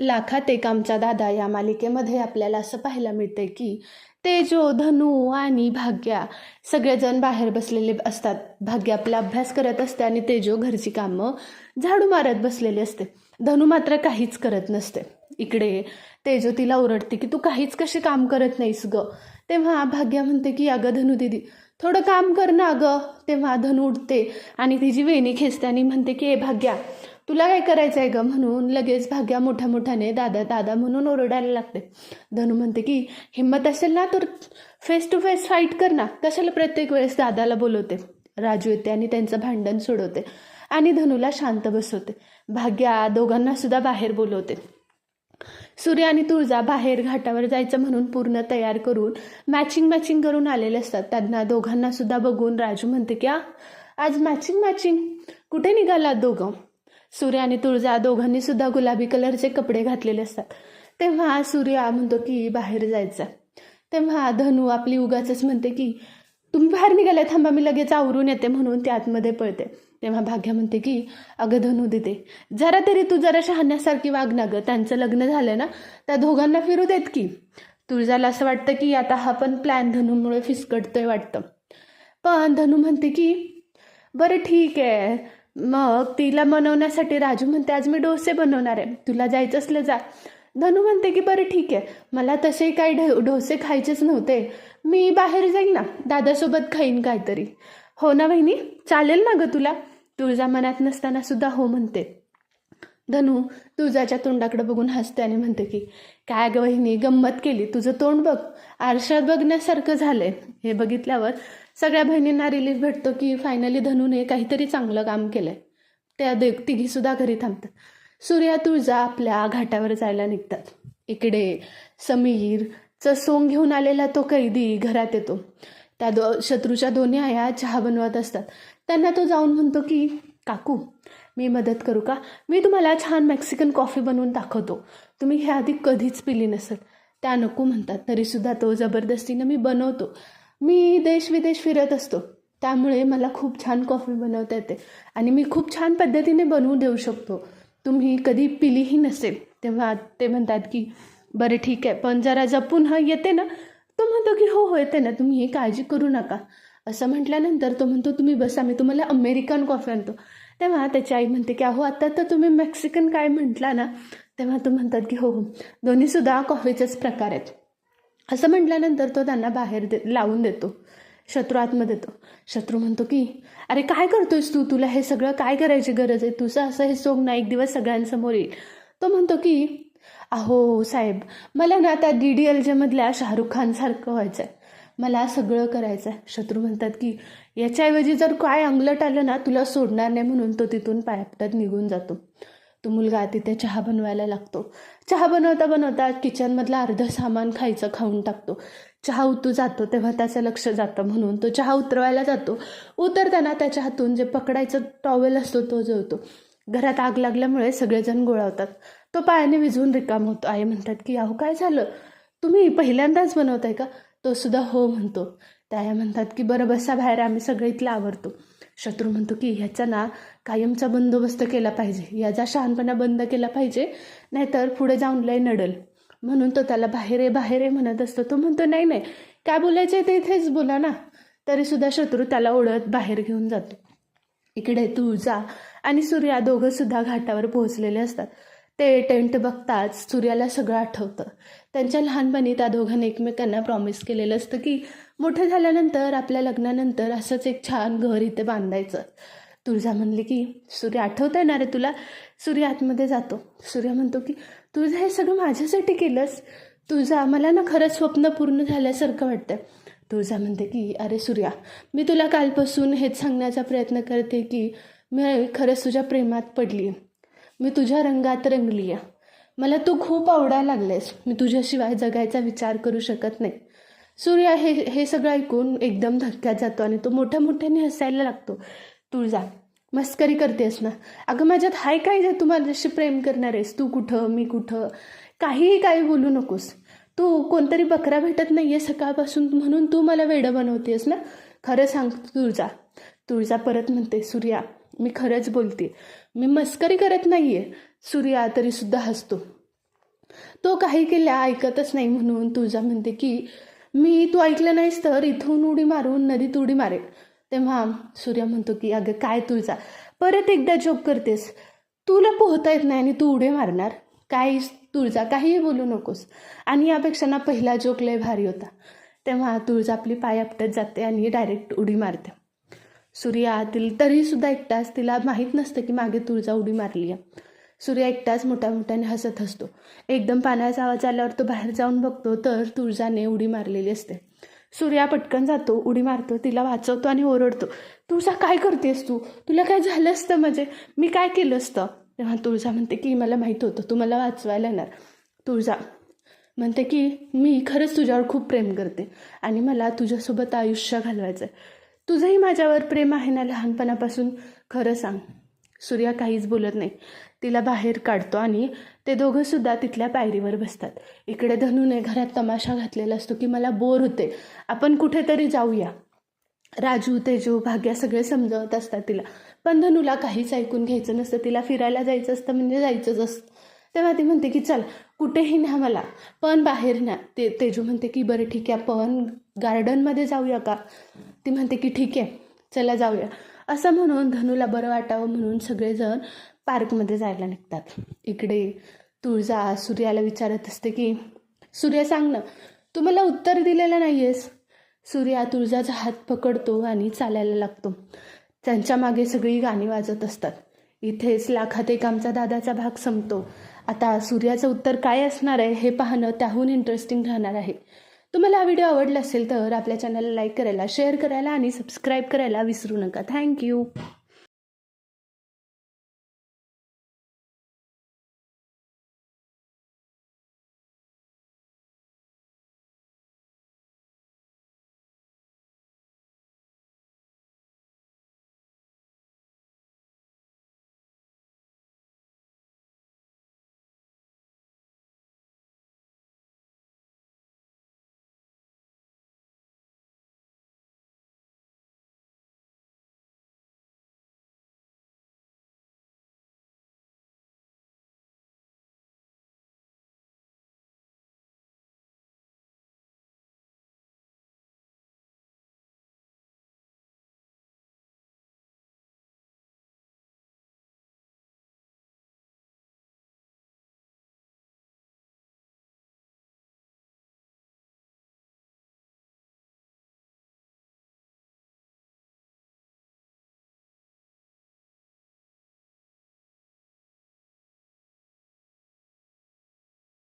लाखात एक आमचा दादा या मालिकेमध्ये आपल्याला असं पाहायला मिळते की तेजो धनु आणि भाग्या सगळेजण बाहेर बसलेले असतात. भाग्य आपला अभ्यास करत असते आणि तेजो घरची कामं झाडू मारत बसलेली असते. धनु मात्र काहीच करत नसते. इकडे तेजो तिला ओरडते की तू काहीच कसे काम करत नाहीस ग? तेव्हा भाग्या म्हणते की अगं धनु दिदी थोडं काम कर ना अगं तेव्हा धनू उठते आणि तिची वेणी खेचते आणि म्हणते की ए भाग्या तुला काय करायचं आहे ग म्हणून लगेच भाग्या मोठ्या मोठ्याने दादा दादा म्हणून ओरडायला लागते धनु म्हणते की हिंमत असेल ना तर फेस टू फेस फाईट कर ना. कशाला प्रत्येक वेळेस दादाला बोलवते? राजू येते आणि त्यांचं भांडण सोडवते आणि धनुला शांत बसवते. भाग्या दोघांना सुद्धा बाहेर बोलवते. सूर्य आणि तुळजा बाहेर घाटावर जायचं म्हणून पूर्ण तयार करून मॅचिंग मॅचिंग करून आलेले असतात. त्यांना दोघांना सुद्धा बघून राजू म्हणते की "आ, आज मॅचिंग मॅचिंग कुठे निघालात दोघं? सूर्य आणि तुळजा दोघांनी सुद्धा गुलाबी कलरचे कपडे घातलेले असतात. तेव्हा सूर्य म्हणतो की बाहेर जायचं. तेव्हा धनु आपली उगाच म्हणते की तुम्ही बाहेर निघाले थांबा मी लगेच आवरून येते म्हणून ती आतमध्ये पळते. तेव्हा भाग्या म्हणते की अगं धनु देते जरा तरी तू जरा शहाण्यासारखी वाग ना गं. त्यांचं लग्न झालं ना त्या दोघांना फिरू देत की. तुळजाला असं वाटतं की आता हा पण प्लॅन धनुमुळे फिसकटतोय वाटतं. पण धनु म्हणते की बरं ठीक आहे. मग तिला बनवण्यासाठी राजू म्हणते आज मी डोसे बनवणार आहे. तुला जायचं असलं जा. धनु म्हणते की बरं ठीक आहे. मला तसे काही ढ डोसे खायचेच नव्हते. मी बाहेर जाईन ना. दादासोबत खाईन काहीतरी. हो ना बहिणी चालेल ना गं तुला. तुळजा मनात नसताना सुद्धा हो म्हणते. धनु तुळजाच्या तोंडाकडे बघून हसते आणि म्हणते की काय गं वहिनी गंमत केली. तुझं तोंड बघ. आरशात बघण्यासारखं झालंय. हे बघितल्यावर सगळ्या बहिणींना रिलीफ भेटतो की फायनली धनुने काहीतरी चांगलं काम केलंय. त्या दे तिघीसुद्धा घरी थांबतात. सूर्या तुळजा आपल्या घाटावर जायला निघतात. इकडे समीरचं सोंग घेऊन आलेला तो कैदी घरात येतो. त्या दो शत्रूच्या दोन्ही आया चहा बनवत असतात. त्यांना तो जाऊन म्हणतो की काकू मी मदत करू का? मी तुम्हाला छान मेक्सिकन कॉफी बनवून दाखवतो. तुम्ही हे आधी कधीच पिली नसेल. त्या नको म्हणतात. तरीसुद्धा तो जबरदस्तीनं मी बनवतो. मी देश विदेश फिरत असतो. त्यामुळे मला खूप छान कॉफी बनवता येते. आणि मी खूप छान पद्धतीने बनवून देऊ शकतो. तुम्ही कधी पिलीही नसेल. तेव्हा ते म्हणतात की बरं ठीक आहे पण जरा जपून हा येते ना. तो म्हणतो की हो हो येते ना. तुम्ही ही काळजी करू नका. असं म्हटल्यानंतर तो म्हणतो तुम्ही बसा मी तुम्हाला अमेरिकन कॉफी आणतो. तेव्हा त्याची आई म्हणते की अहो आता तर तुम्ही मेक्सिकन काय म्हटला ना? तेव्हा तो म्हणतात की हो हो. दोन्हीसुद्धा कॉफीचेच प्रकार आहेत. असं म्हटल्यानंतर तो त्यांना बाहेर दे लावून देतो. शत्रू आतमध्ये येतो शत्रू म्हणतो की अरे काय करतोयस तू? तुला हे सगळं काय करायची गरज आहे? तुझं असं हे सोंग ना एक दिवस सगळ्यांसमोर येईल. तो म्हणतो की अहो साहेब मला ना त्या डी डी एल जेमधल्या शाहरुख खानसारखं व्हायचं आहे मला सगळं करायचं आहे शत्रू म्हणतात की याच्याऐवजी जर काय अंगलट आलं ना तुला सोडणार नाही म्हणून तो तिथून पायपटत निघून जातो. तो मुलगा तिथे चहा बनवायला लागतो. चहा बनवता बनवता किचनमधलं अर्धं सामान खायचं खाऊन टाकतो. चहा उतू जातो तेव्हा त्याचं लक्ष जातं म्हणून तो चहा उतरवायला जातो. उतरताना त्याच्या हातून जे पकडायचं टॉवेल असतो तो जळतो. घरात आग लागल्यामुळे सगळेजण गोळावतात. तो पायाने विझून रिकाम होतो. आई म्हणतात की अहो काय झालं? तुम्ही पहिल्यांदाच बनवताय का? तो सुद्धा हो म्हणतो. त्या म्हणतात की बरं बसा बाहेर. आम्ही सगळे इथलं आवडतो शत्रू म्हणतो की ह्याचा ना कायमचा बंदोबस्त केला पाहिजे. याचा शहाणपणा बंद केला पाहिजे नाहीतर पुढे जाऊन लय नडल. म्हणून तो त्याला बाहेर आहे बाहेर आहे म्हणत असतो. तो म्हणतो नाही नाही काय बोलायचं आहे ते इथेच बोला ना. तरीसुद्धा शत्रू त्याला ओढत बाहेर घेऊन जातो. इकडे तुळजा आणि सूर्या दोघंसुद्धा घाटावर पोहोचलेले असतात. ते टेंट बघताच सूर्याला सगळं आठवतं. त्यांच्या लहानपणी त्या दोघांनी एकमेकांना प्रॉमिस केलेलं असतं की मोठं झाल्यानंतर आपल्या लग्नानंतर असंच एक छान घर इथे बांधायचं. तुळजा म्हणली की सूर्य आठवतं आहे ना रे तुला? सूर्य आतमध्ये जातो. सूर्य म्हणतो की तुझं हे सगळं माझ्यासाठी केलंस? तुझा मला ना खरंच स्वप्न पूर्ण झाल्यासारखं वाटतं तुळजा म्हणते की अरे सूर्या मी तुला कालपासून हेच सांगण्याचा प्रयत्न करते की मी खरंच तुझ्या प्रेमात पडली आहे मी तुझ्या रंगात रंगली आहे मला तू खूप आवडायला लागलेस. मी तुझ्याशिवाय जगायचा विचार करू शकत नाही. सूर्या हे हे सगळं ऐकून एकदम धक्क्यात जातो आणि तो मोठ्या मोठ्याने हसायला लागतो. तुळजा मस्करी करतेस ना. अगं माझ्यात हाय काय जे तू माझ्याशी प्रेम करणार आहेस. तू कुठं मी कुठं? काहीही काही बोलू नकोस. तू कोणतरी बकरा भेटत नाही आहे सकाळपासून म्हणून तू मला वेडं बनवतेस ना? खरं सांग तुळजा तुळजा परत म्हणते सूर्या मी खरंच बोलते. मी मस्करी करत नाही आहे सूर्या तरीसुद्धा हसतो. तो काही केल्या ऐकतच नाही म्हणून तुळजा म्हणते की मी तू ऐकलं नाहीस तर इथून उडी मारून नदीत उडी मारेल. तेव्हा सूर्य म्हणतो की अगं काय तुळजा परत एकदा जॉब करतेस. तुला पोहता येत नाही आणि तू उडी मारणार. काही तुळजा काहीही बोलू नकोस. आणि यापेक्षा ना पहिला जोक लय भारी होता. तेव्हा तुळजा आपली पाय आपटत जाते आणि डायरेक्ट उडी मारते. सूर्यातील तिला तरीसुद्धा एकटाच तिला माहीत नसतं की मागे तुळजा उडी मारली आहे. सूर्य एकटाच मोठ्या मोठ्याने हसत. असतो एकदम पाण्याचा आवाज आल्यावर तो बाहेर जाऊन बघतो तर तुळजाने उडी मारलेली असते. सूर्या पटकन जातो उडी मारतो तिला वाचवतो आणि ओरडतो तुळजा काय करतेस तू? तुला काय झालं असतं म्हणजे? मी काय केलं असतं? तेव्हा तुळजा म्हणते की मला माहीत होतं तू मला वाचवायला येणार. तुळजा म्हणते की मी खरंच तुझ्यावर खूप प्रेम करते आणि मला तुझ्यासोबत आयुष्य घालवायचं आहे तुझंही माझ्यावर प्रेम आहे ना लहानपणापासून? खरं सांग. सूर्या काहीच बोलत नाही. तिला बाहेर काढतो आणि ते दोघंसुद्धा तिथल्या पायरीवर बसतात. इकडे धनूने घरात तमाशा घातलेला असतो की मला बोर होते. आपण कुठेतरी जाऊया. राजू तेजू भाग्या सगळे समजवत असतात तिला. पण धनूला काहीच ऐकून घ्यायचं नसतं. तिला फिरायला जायचं असतं म्हणजे जायचंच असतं. तेव्हा ती म्हणते की चल कुठेही न्या मला पण बाहेर न्या. ते तेजू म्हणते की बरं ठीक आहे पण गार्डनमध्ये जाऊया का? ती म्हणते की ठीक आहे चला जाऊया. असं म्हणून धनूला बरं वाटावं म्हणून सगळेजण पार्कमध्ये जायला निघतात. इकडे तुळजा सूर्याला विचारत असते की सूर्य सांग ना तू मला उत्तर दिलेलं नाही आहेस सूर्या तुळजाचा हात पकडतो आणि चालायला लागतो. त्यांच्या मागे सगळी गाणी वाजत असतात. इथेच लाखात एक आमचा दादाचा भाग संपतो. आता सूर्याचं उत्तर काय असणार आहे हे पाहणं त्याहून इंटरेस्टिंग राहणार आहे. तुम्हाला हा व्हिडिओ आवडला असेल तर आपल्या चॅनलला लाईक करायला शेअर करायला आणि सबस्क्राईब करायला विसरू नका. थँक्यू